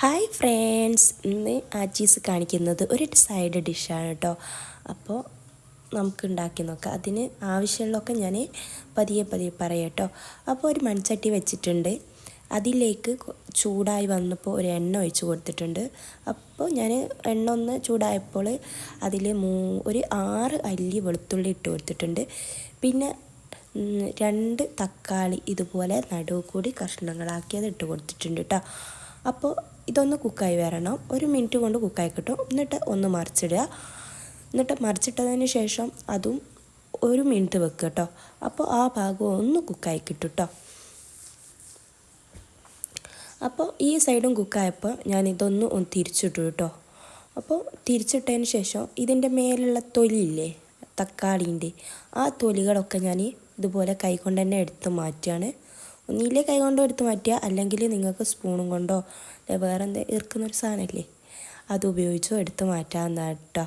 Hi friends ഇന്ന് ആച്ചീസ് കാണിക്കുന്നത് ഒരു സൈഡ് ഡിഷാണ് കേട്ടോ അപ്പോൾ നമുക്ക് ഉണ്ടാക്കി നോക്കാം. അതിന് ആവശ്യമുള്ളതൊക്കെ ഞാൻ പതിയെ പതിയെ പറയാം കേട്ടോ അപ്പോൾ ഒരു മൺചട്ടി വെച്ചിട്ടുണ്ട്. അതിലേക്ക് ചൂടായി വന്നപ്പോൾ ഒരു എണ്ണ ഒഴിച്ച് കൊടുത്തിട്ടുണ്ട്. അപ്പോൾ ഞാൻ എണ്ണ ഒന്ന് ചൂടായപ്പോൾ അതിൽ മൂ ഒരു ആറ് അല്ലി വെളുത്തുള്ളി ഇട്ട് കൊടുത്തിട്ടുണ്ട്. പിന്നെ രണ്ട് തക്കാളി ഇതുപോലെ നടുവ് കൂടി കഷ്ണങ്ങളാക്കി അത് ഇട്ട് കൊടുത്തിട്ടുണ്ട് കേട്ടോ അപ്പോൾ ഇതൊന്ന് കുക്കായി വരണം. ഒരു മിനിറ്റ് കൊണ്ട് കുക്കായി കിട്ടും. എന്നിട്ട് ഒന്ന് മറിച്ചിടുക. എന്നിട്ട് മറിച്ചിട്ടതിന് ശേഷം അതും ഒരു മിനിറ്റ് വെക്കുക കേട്ടോ. അപ്പോൾ ആ ഭാഗം ഒന്ന് കുക്കായി കിട്ടും കേട്ടോ. അപ്പോൾ ഈ സൈഡും കുക്കായപ്പോൾ ഞാൻ ഇതൊന്ന് ഒന്ന് തിരിച്ചിട്ടു കേട്ടോ. അപ്പോൾ തിരിച്ചിട്ടതിന് ശേഷം ഇതിന്റെ മേലുള്ള തൊലിയില്ലേ തക്കാളീന്റെ ആ തൊലികളൊക്കെ ഞാൻ ഇതുപോലെ കൈകൊണ്ട് തന്നെ എടുത്ത് മാറ്റുകയാണ്. ഒന്നില്ലേ കൈ കൊണ്ടോ എടുത്ത് മാറ്റുക അല്ലെങ്കിൽ നിങ്ങൾക്ക് സ്പൂണും കൊണ്ടോ വേറെ എന്താ ഇറക്കുന്നൊരു സാധനമല്ലേ അത് ഉപയോഗിച്ചോ എടുത്ത് മാറ്റാവുന്നതാണ് കേട്ടോ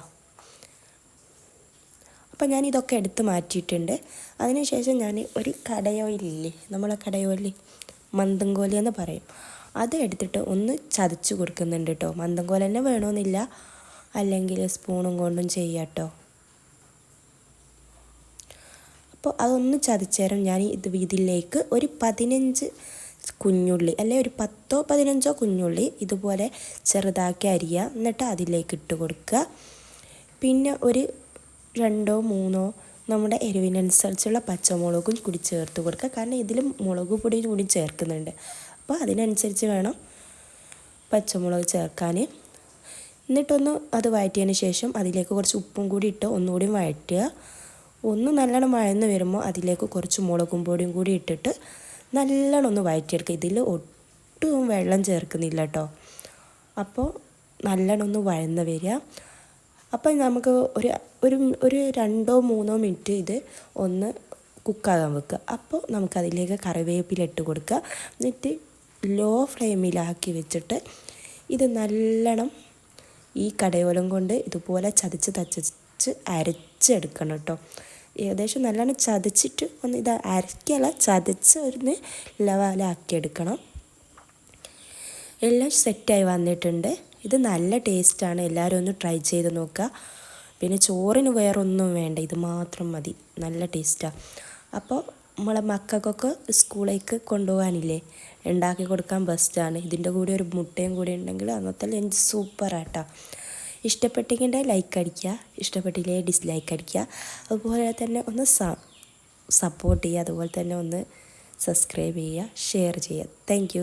അപ്പം ഞാൻ ഇതൊക്കെ എടുത്ത് മാറ്റിയിട്ടുണ്ട്. അതിനുശേഷം ഞാൻ ഒരു കടയോലില്ലേ നമ്മളെ കടയോയിൽ മന്ദംകോലി എന്ന് പറയും. അത് എടുത്തിട്ട് ഒന്ന് ചതച്ച് കൊടുക്കുന്നുണ്ട് കേട്ടോ മന്ദംകോല തന്നെ വേണമെന്നില്ല അല്ലെങ്കിൽ സ്പൂണും കൊണ്ടും ചെയ്യാം കേട്ടോ അപ്പോൾ അതൊന്ന് ചതിച്ചേരം ഞാൻ ഇത് ഇതിലേക്ക് ഒരു പതിനഞ്ച് കുഞ്ഞുള്ളി അല്ലെ ഒരു പത്തോ പതിനഞ്ചോ കുഞ്ഞുള്ളി ഇതുപോലെ ചെറുതാക്കി അരിയുക എന്നിട്ട് അതിലേക്ക് ഇട്ട് കൊടുക്കുക. പിന്നെ ഒരു രണ്ടോ മൂന്നോ നമ്മുടെ എരിവിനനുസരിച്ചുള്ള പച്ചമുളകും കൂടി ചേർത്ത് കൊടുക്കുക. കാരണം ഇതിൽ മുളക് പൊടി കൂടി ചേർക്കുന്നുണ്ട്. അപ്പോൾ അതിനനുസരിച്ച് വേണം പച്ചമുളക് ചേർക്കാൻ. എന്നിട്ടൊന്ന് അത് വഴറ്റിയതിന് ശേഷം അതിലേക്ക് കുറച്ച് ഉപ്പും കൂടി ഇട്ട് ഒന്നുകൂടി വഴറ്റുക. ഒന്ന് നല്ലോണം വഴന്ന് വരുമ്പോൾ അതിലേക്ക് കുറച്ച് മുളകും പൊടിയും കൂടി ഇട്ടിട്ട് നല്ലോണം ഒന്ന് വഴറ്റിയെടുക്കുക. ഇതിൽ ഒട്ടും വെള്ളം ചേർക്കുന്നില്ല കേട്ടോ. അപ്പോൾ നല്ലോണം ഒന്ന് വഴന്ന് വരിക. അപ്പം നമുക്ക് ഒരു ഒരു ഒരു രണ്ടോ മൂന്നോ മിനിറ്റ് ഇത് ഒന്ന് കുക്കാകാൻ വെക്കുക. അപ്പോൾ നമുക്കതിലേക്ക് കറിവേപ്പില ഇട്ട് കൊടുക്കുക. എന്നിട്ട് ലോ ഫ്ലെയിമിലാക്കി വെച്ചിട്ട് ഇത് നല്ലോണം ഈ കടയോലം കൊണ്ട് ഇതുപോലെ ചതച്ച് തച്ചച്ച് അരച്ചെടുക്കണം കേട്ടോ. ഏകദേശം നല്ലോണം ചതച്ചിട്ട് ഒന്ന് ഇത് അരക്കല ചതച്ച് ഒന്ന് ലവാലാക്കിയെടുക്കണം. എല്ലാം സെറ്റായി വന്നിട്ടുണ്ട്. ഇത് നല്ല ടേസ്റ്റാണ്. എല്ലാവരും ഒന്ന് ട്രൈ ചെയ്ത് നോക്കുക. പിന്നെ ചോറിന് വേറൊന്നും വേണ്ട. ഇത് മാത്രം മതി. നല്ല ടേസ്റ്റാണ് അപ്പോൾ നമ്മളെ മക്കൾക്കൊക്കെ സ്കൂളിലേക്ക് കൊണ്ടുപോകാനില്ലേ? ഉണ്ടാക്കി കൊടുക്കാൻ ബെസ്റ്റാണ് ഇതിന്റെ കൂടെ ഒരു മുട്ടയും കൂടി ഉണ്ടെങ്കിൽ അന്നത്തെ ലഞ്ച് സൂപ്പറാട്ടോ ഇഷ്ടപ്പെട്ടെങ്കിൽ ലൈക്ക് അടിക്കുക ഇഷ്ടപ്പെട്ടില്ലേ ഡിസ്ലൈക്ക് അടിക്കുക. അതുപോലെ തന്നെ ഒന്ന് സപ്പോർട്ട് ചെയ്യുക അതുപോലെ തന്നെ ഒന്ന് സബ്സ്ക്രൈബ് ചെയ്യുക ഷെയർ ചെയ്യുക. താങ്ക്